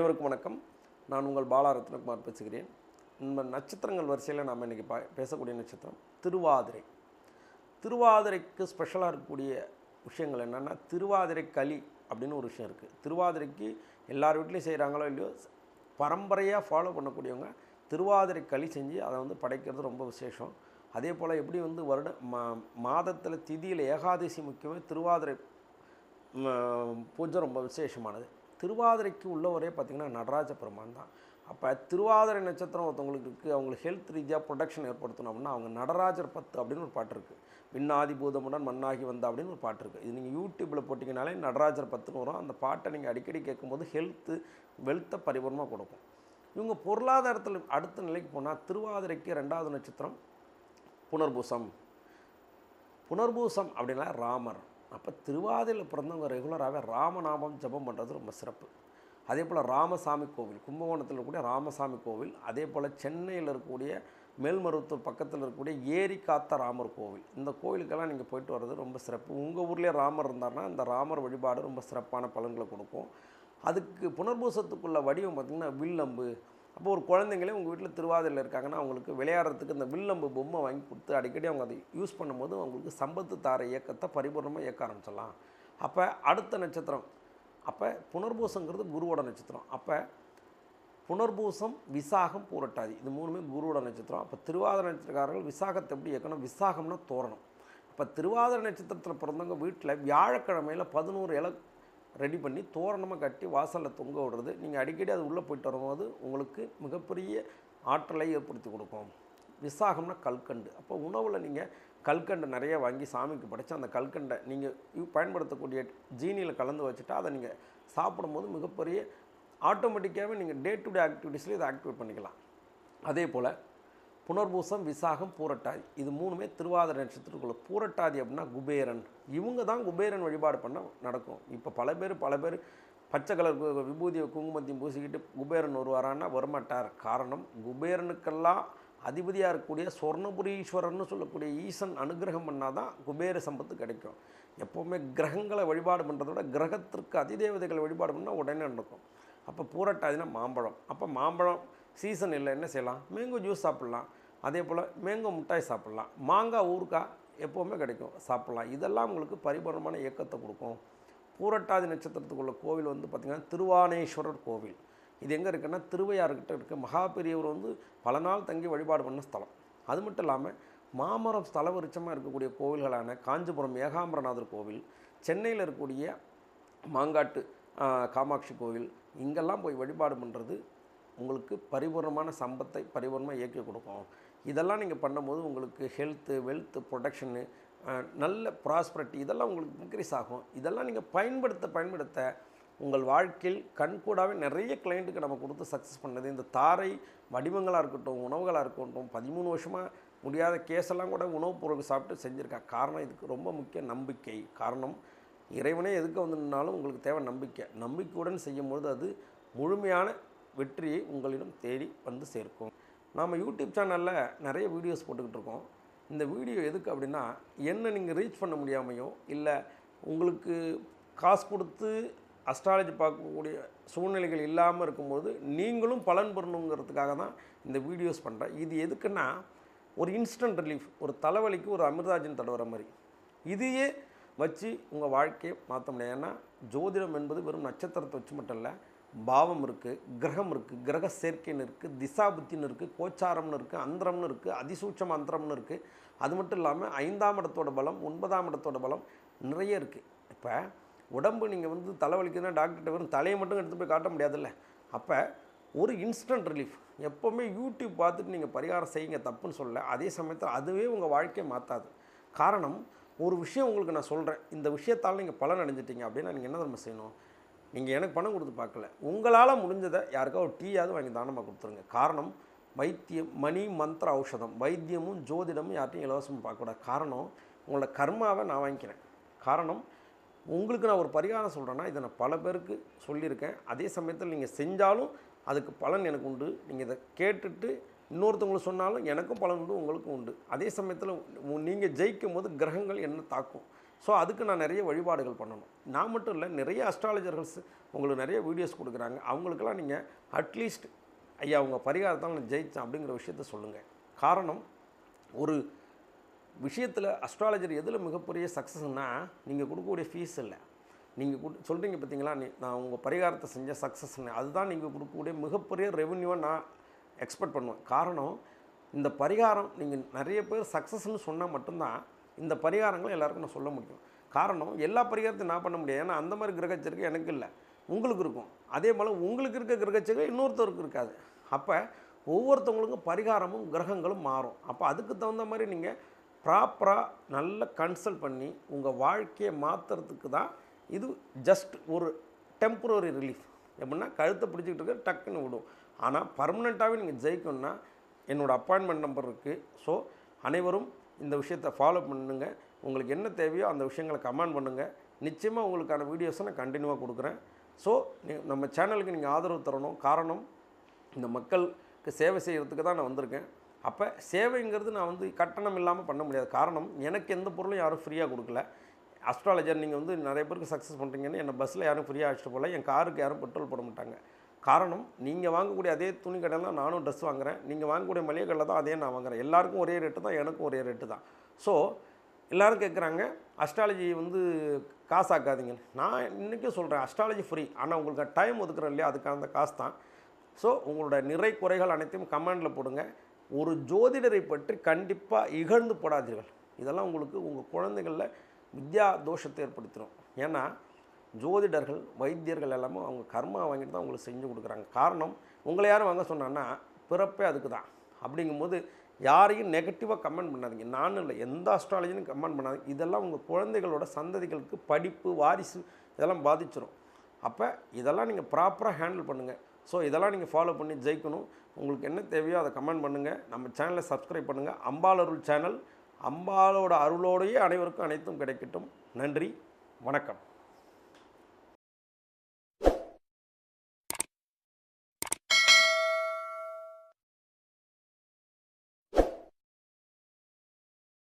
அனைவருக்கும் வணக்கம். நான் உங்கள் பாலா ரத்னகுமார் பேசுகிறேன். நம்ம நட்சத்திரங்கள் வரிசையில் நாம் இன்றைக்கி பா பேசக்கூடிய நட்சத்திரம் திருவாதிரை. திருவாதிரைக்கு ஸ்பெஷலாக இருக்கக்கூடிய விஷயங்கள் என்னென்னா திருவாதிரை களி அப்படின்னு ஒரு விஷயம் இருக்குது திருவாதிரைக்கு எல்லார் வீட்லேயும் செய்கிறாங்களோ இல்லையோ பரம்பரையாக ஃபாலோ பண்ணக்கூடியவங்க திருவாதிரை களி செஞ்சு அதை வந்து படைக்கிறது ரொம்ப விசேஷம். அதே போல் எப்படி வந்து வருட மா மாதத்தில் திதியில் ஏகாதசி முக்கியமே திருவாதிரை பூஜை ரொம்ப விசேஷமானது. திருவாதிரைக்கு உள்ளவரே பார்த்திங்கன்னா நடராஜ பெருமான் தான். அப்போ திருவாதிரை நட்சத்திரம் ஒருத்தவங்களுக்கு இருக்குது அவங்களுக்கு ஹெல்த் ரீதியாக ப்ரொடக்ஷன் ஏற்படுத்தணும் அப்படின்னா அவங்க நடராஜர் பத்து அப்படின்னு ஒரு பாட்டு இருக்குது விண்ணாதிபூதமுடன் மண்ணாகி வந்த அப்படின்னு ஒரு பாட்டு இருக்குது இது நீங்கள் யூடியூப்பில் போட்டிங்கனாலே நடராஜர் பத்துன்னு வரும். அந்த பாட்டை நீங்கள் அடிக்கடி கேட்கும்போது ஹெல்த்து வெல்த்தை பரிபூர்ணமாக கொடுக்கும். இவங்க பொருளாதாரத்தில் அடுத்த நிலைக்கு போனால் திருவாதிரைக்கு ரெண்டாவது நட்சத்திரம் புனர்பூசம். புனர்பூசம் அப்படின்னா ராமர். அப்போ திருவாதிரையில் பிறந்தவங்க ரெகுலராகவே ராமநாமம் ஜெபம் பண்ணுறது ரொம்ப சிறப்பு. அதே போல் ராமசாமி கோவில் கும்பகோணத்தில் இருக்கக்கூடிய ராமசாமி கோவில் அதே போல் சென்னையில் இருக்கக்கூடிய மேல்மருவத்தூர் பக்கத்தில் இருக்கக்கூடிய ஏரி காத்த ராமர் கோவில் இந்த கோவிலுக்கெல்லாம் நீங்கள் போயிட்டு வர்றது ரொம்ப சிறப்பு. உங்கள் ஊர்லேயே ராமர் இருந்தார்னா இந்த ராமர் வழிபாடு ரொம்ப சிறப்பான பலன்களை கொடுக்கும். அதுக்கு புனர்பூசத்துக்குள்ள வடிவம் பார்த்திங்கன்னா வில்லம்பு அப்போ ஒரு குழந்தைங்களே உங்கள் வீட்டில் திருவாதிரையில் இருக்காங்கன்னா அவங்களுக்கு விளையாடுறதுக்கு இந்த வில்லம்பு பொம்மை வாங்கி கொடுத்து அடிக்கடி அவங்க அதை யூஸ் பண்ணும்போது அவங்களுக்கு சம்பத்து தார இயக்கத்தை பரிபூர்ணமாக இயக்க ஆரம்பிச்சிடலாம். அப்போ அடுத்த நட்சத்திரம் அப்போ புனர்பூசங்கிறது குருவோட நட்சத்திரம். அப்போ புனர்பூசம் விசாகம் பூரட்டாதி இது மூணுமே குருவோட நட்சத்திரம். அப்போ திருவாதிர நட்சத்திரக்காரர்கள் விசாகத்தை எப்படி இயக்கணும்? விசாகம்னா தோரணம். அப்போ திருவாதிர நட்சத்திரத்தில் பிறந்தவங்க வீட்டில் வியாழக்கிழமையில் பதினோரு இல ரெடி பண்ணி தோரணமாக கட்டி வாசலில் தொங்க விடுறது. நீங்கள் அடிக்கடி அது உள்ளே போயிட்டு வரும்போது உங்களுக்கு மிகப்பெரிய ஆற்றலை ஏற்படுத்தி கொடுக்கும். விசாகம்னா கல்கண்டு. அப்போ உணவில் நீங்கள் கல்கண்டு நிறைய வாங்கி சாமிக்கு படைச்சு அந்த கல்கண்டை நீங்கள் பயன்படுத்தக்கூடிய ஜீனியில் கலந்து வச்சுட்டா அதை நீங்கள் சாப்பிடும்போது மிகப்பெரிய ஆட்டோமேட்டிக்காகவே நீங்கள் டே டு டே ஆக்டிவிட்டீஸில் இதை ஆக்டிவேட் பண்ணிக்கலாம். அதே போல் புனர்பூசம் விசாகம் பூரட்டாதி. இது மூணுமே திருவாதிர நட்சத்திரத்துக்குள்ள. பூரட்டாதி அப்படின்னா குபேரன். இவங்க தான் குபேரன் வழிபாடு பண்ண நடக்கும். இப்போ பல பேர் பல பேர் பச்சை கலர் விபூதியை குங்குமத்தையும் பூசிக்கிட்டு குபேரன் வருவாரான்னா வரமாட்டார். காரணம் குபேரனுக்கெல்லாம் அதிபதியாக இருக்கக்கூடிய சொர்ணபுரீஸ்வரர்னு சொல்லக்கூடிய ஈசன் அனுகிரகம் பண்ணால் தான் குபேர சம்பத்து கிடைக்கும். எப்போவுமே கிரகங்களை வழிபாடு பண்ணுறத விட கிரகத்திற்கு அதிதேவதைகளை வழிபாடு பண்ணால் உடனே நடக்கும். அப்போ பூரட்டாதினா மாம்பழம். அப்போ மாம்பழம் சீசன் இல்லை என்ன செய்யலாம்? மேங்கோ ஜூஸ் சாப்பிட்லாம். அதே போல் மேங்கோ மிட்டாய் சாப்பிட்லாம். மாங்காய் ஊறுக்காய் எப்போவுமே கிடைக்கும். சாப்பிட்லாம். இதெல்லாம் உங்களுக்கு பரிபூர்ணமான இயக்கத்தை கொடுக்கும். பூரட்டாதி நட்சத்திரத்துக்குள்ள கோவில் வந்து பார்த்திங்கன்னா திருவானேஸ்வரர் கோவில். இது எங்கே இருக்குன்னா திருவையாறுக்கிட்ட இருக்குது மகா பெரியவர் வந்து பல நாள் தங்கி வழிபாடு பண்ண ஸ்தலம். அது மட்டும் இல்லாமல் மாமரம் ஸ்தல விருட்சமாக இருக்கக்கூடிய கோவில்களான காஞ்சிபுரம் ஏகாம்பரநாதர் கோவில் சென்னையில் இருக்கக்கூடிய மாங்காட்டு காமாட்சி கோவில் இங்கெல்லாம் போய் வழிபாடு பண்ணுறது உங்களுக்கு பரிபூர்ணமான சம்பத்தை பரிபூர்ணமாக இயக்கி கொடுக்கும். இதெல்லாம் நீங்கள் பண்ணும்போது உங்களுக்கு ஹெல்த்து வெல்த்து ப்ரொடெக்ஷனு நல்ல ப்ராஸ்பரிட்டி இதெல்லாம் உங்களுக்கு இன்க்ரீஸ் ஆகும். இதெல்லாம் நீங்கள் பயன்படுத்த பயன்படுத்த உங்கள் வாழ்க்கையில் கண்கூடாவே நிறைய கிளைண்ட்டுக்கு நம்ம கொடுத்து சக்ஸஸ் பண்ணது. இந்த தாரை வடிவங்களாக இருக்கட்டும் உணவுகளாக இருக்கட்டும் பதிமூணு வருஷமாக முடியாத கேஸெல்லாம் கூட உணவுப் பொருள் சாப்பிட்டு செஞ்சுருக்கா. காரணம் இதுக்கு ரொம்ப முக்கிய நம்பிக்கை. காரணம் இறைவனே எதுக்கு வந்து உங்களுக்கு தேவை நம்பிக்கை. நம்பிக்கையுடன் செய்யும்பொழுது அது முழுமையான வெற்றியை உங்களிடம் தேடி வந்து சேர்க்கும். நாம் யூடியூப் சேனலில் நிறைய வீடியோஸ் போட்டுக்கிட்டு இருக்கோம். இந்த வீடியோ எதுக்கு அப்படின்னா என்ன நீங்கள் ரீச் பண்ண முடியாமையோ இல்லை உங்களுக்கு காசு கொடுத்து அஸ்ட்ராலஜி பார்க்கக்கூடிய சூழ்நிலைகள் இல்லாமல் இருக்கும்போது நீங்களும் பலன் பெறணுங்கிறதுக்காக தான் இந்த வீடியோஸ் பண்ணுறேன் இது எதுக்குன்னா ஒரு இன்ஸ்டன்ட் ரிலீஃப் ஒரு தலைவலிக்கு ஒரு அமிர்தாஜன் தடவுற மாதிரி. இதையே வச்சு உங்கள் வாழ்க்கையை மாற்ற முடியாது. ஏன்னா ஜோதிடம் என்பது வெறும் நட்சத்திரத்தை வச்சு மட்டும் இல்லை பாவம் இருக்குது கிரகம் இருக்குது கிரக சேர்க்கைன்னு இருக்குது திசாபுத்தின்னு இருக்குது கோச்சாரம்னு இருக்குது அந்தரம்னு இருக்குது அதிசூட்சம் அந்தரம்னு இருக்குது அது மட்டும் இல்லாமல் ஐந்தாம் இடத்தோட பலம் ஒன்பதாம் இடத்தோட பலம் நிறைய இருக்குது இப்போ உடம்பு நீங்கள் வந்து தலைவலிக்குதுன்னா டாக்டர்கிட்ட வெறும் தலையை மட்டும் எடுத்து போய் காட்ட முடியாதுல்ல. அப்போ ஒரு இன்ஸ்டன்ட் ரிலீஃப் எப்போவுமே யூடியூப் பார்த்துட்டு நீங்கள் பரிகாரம் செய்யுங்க தப்புன்னு சொல்ல அதே சமயத்தில் அதுவே உங்கள் வாழ்க்கையை மாற்றாது காரணம் ஒரு விஷயம் உங்களுக்கு நான் சொல்கிறேன் இந்த விஷயத்தால் நீங்கள் பலன் அடைஞ்சிட்டீங்க அப்படின்னா நீங்கள் என்ன நம்ம செய்யணும்? நீங்கள் எனக்கு பணம் கொடுத்து பார்க்கல. உங்களால் முடிஞ்சதை யாருக்கா ஒரு டீயாவது வாங்கி தானமாக கொடுத்துருங்க. காரணம் வைத்தியம் மணி மந்திர ஔஷதம். வைத்தியமும் ஜோதிடமும் யார்ட்டையும் இலவசமாக பார்க்கக்கூடாது. காரணம் உங்களோட கர்மாவை நான் வாங்கிக்கிறேன். காரணம் உங்களுக்கு நான் ஒரு பரிகாரம் சொல்கிறேன்னா இதை நான் பல பேருக்கு சொல்லியிருக்கேன். அதே சமயத்தில் நீங்கள் செஞ்சாலும் அதுக்கு பலன் எனக்கு உண்டு. நீங்கள் இதை கேட்டுட்டு இன்னொருத்தவங்களுக்கு சொன்னாலும் எனக்கும் பலன் உண்டு உங்களுக்கும் உண்டு. அதே சமயத்தில் நீங்கள் ஜெயிக்கும் போது கிரகங்கள் என்ன தாக்கும்? ஸோ அதுக்கு நான் நிறைய வழிபாடுகள் பண்ணணும். நான் மட்டும் இல்லை நிறைய அஸ்ட்ராலஜர்கள்ஸ் உங்களுக்கு நிறைய வீடியோஸ் கொடுக்குறாங்க. அவங்களுக்கெல்லாம் நீங்கள் அட்லீஸ்ட் ஐயா அவங்க பரிகாரத்தால் நான் ஜெயித்தேன் அப்படிங்கிற விஷயத்த சொல்லுங்கள் காரணம் ஒரு விஷயத்தில் அஸ்ட்ராலஜர் எதில் மிகப்பெரிய சக்ஸஸ்னால் நீங்கள் கொடுக்கக்கூடிய ஃபீஸ் இல்லை. நீங்கள் கொடு சொல்கிறீங்க பார்த்தீங்களா நீ நான் உங்கள் பரிகாரத்தை செஞ்ச சக்ஸஸ்ன்னு அதுதான் நீங்கள் கொடுக்கக்கூடிய மிகப்பெரிய ரெவென்யூவை நான் எக்ஸ்பெக்ட் பண்ணுவேன். காரணம் இந்த பரிகாரம் நீங்கள் நிறைய பேர் சக்ஸஸ்ன்னு சொன்னால் மட்டும்தான் இந்த பரிகாரங்களும் எல்லாருக்கும் நான் சொல்ல முடியும். காரணம் எல்லா பரிகாரத்தையும் நான் பண்ண முடியாது. ஏன்னா அந்த மாதிரி கிரகச்சரிக்கை எனக்கு இல்லை. உங்களுக்கு இருக்கும். அதே போல் உங்களுக்கு இருக்க கிரகச்சரிக்கை இன்னொருத்தருக்கு இருக்காது. அப்போ ஒவ்வொருத்தவங்களுக்கும் பரிகாரமும் கிரகங்களும் மாறும். அப்போ அதுக்கு தகுந்த மாதிரி நீங்கள் ப்ராப்பராக நல்ல கன்சல்ட் பண்ணி உங்கள் வாழ்க்கையை மாற்றுறதுக்கு தான் இது ஜஸ்ட் ஒரு டெம்பரரி ரிலீஃப் எப்படின்னா கழுத்தை பிடிச்சிக்கிட்டு இருக்க டக்குன்னு விடும். ஆனால் பர்மனெண்ட்டாகவே நீங்கள் ஜெயிக்கணும்னா என்னோடய அப்பாயின்மெண்ட் நம்பர் இருக்குது ஸோ அனைவரும் இந்த விஷயத்தை ஃபாலோ பண்ணுங்க. உங்களுக்கு என்ன தேவையோ அந்த விஷயங்களை கமெண்ட் பண்ணுங்கள் நிச்சயமாக உங்களுக்கான வீடியோஸை நான் கண்டினியூவாக கொடுக்குறேன். ஸோ நம்ம சேனலுக்கு நீங்கள் ஆதரவு தரணும். காரணம் இந்த மக்களுக்கு சேவை செய்கிறதுக்கு தான் நான் வந்திருக்கேன். அப்போ சேவைங்கிறது நான் வந்து கட்டணம் இல்லாமல் பண்ண முடியாது. காரணம் எனக்கு எந்த பொருளும் யாரும் ஃப்ரீயாக கொடுக்கல. அஸ்ட்ராலஜர் நீங்கள் வந்து நிறைய பேருக்கு சக்ஸஸ் பண்ணுறீங்கன்னு என்னை பஸ்ஸில் யாரும் ஃப்ரீயாக அழைச்சிட்டு போகல. என் காருக்கு யாரும் பெட்ரோல் போட மாட்டாங்க. காரணம் நீங்கள் வாங்கக்கூடிய அதே துணி கடையில் தான் நானும் ட்ரெஸ் வாங்குறேன். நீங்கள் வாங்கக்கூடிய மளிகை கடையில் தான் அதே நான் வாங்குறேன். எல்லாருக்கும் ஒரே ரேட்டு தான் எனக்கும் ஒரே ரேட்டு தான். ஸோ எல்லோரும் கேட்குறாங்க அஸ்ட்ராலஜி வந்து காசாக்காதீங்க. நான் இன்றைக்கும் சொல்கிறேன் அஸ்ட்ராலஜி ஃப்ரீ ஆனால் உங்களுக்கு டைம் ஒதுக்குறேன் இல்லையா? அதுக்கான அந்த காசு தான். ஸோ உங்களோட நிறை குறைகள் அனைத்தையும் கமெண்டில் போடுங்க. ஒரு ஜோதிடரை பற்றி கண்டிப்பாக இகழ்ந்து போடாதீர்கள். இதெல்லாம் உங்களுக்கு உங்கள் குழந்தைகளில் வித்யா தோஷத்தை ஏற்படுத்திடும் ஏன்னா ஜோதிடர்கள் வைத்தியர்கள் எல்லாமே அவங்க கர்மா வாங்கிட்டு தான் உங்களுக்கு செஞ்சு கொடுக்குறாங்க. காரணம் உங்களை யாரும் வாங்க சொன்னான்னா பிறப்பே அதுக்கு தான் அப்படிங்கும்போது யாரையும் நெகட்டிவாக கமெண்ட் பண்ணாதீங்க. நானும் இல்லை எந்த அஸ்ட்ராலஜினும் கமெண்ட் பண்ணாதீங்க. இதெல்லாம் உங்கள் குழந்தைகளோட சந்ததிகளுக்கு படிப்பு வாரிசு இதெல்லாம் பாதிச்சிடும் அப்போ இதெல்லாம் நீங்கள் ப்ராப்பராக ஹேண்டில் பண்ணுங்கள் ஸோ இதெல்லாம் நீங்கள் ஃபாலோ பண்ணி ஜெயிக்கணும். உங்களுக்கு என்ன தேவையோ அதை கமெண்ட் பண்ணுங்கள் நம்ம சேனலை சப்ஸ்கிரைப் பண்ணுங்கள் அம்பாள் அருள் சேனல் அம்பாளோட அருளோடையே அனைவருக்கும் அனைத்தும் கிடைக்கட்டும். நன்றி வணக்கம்.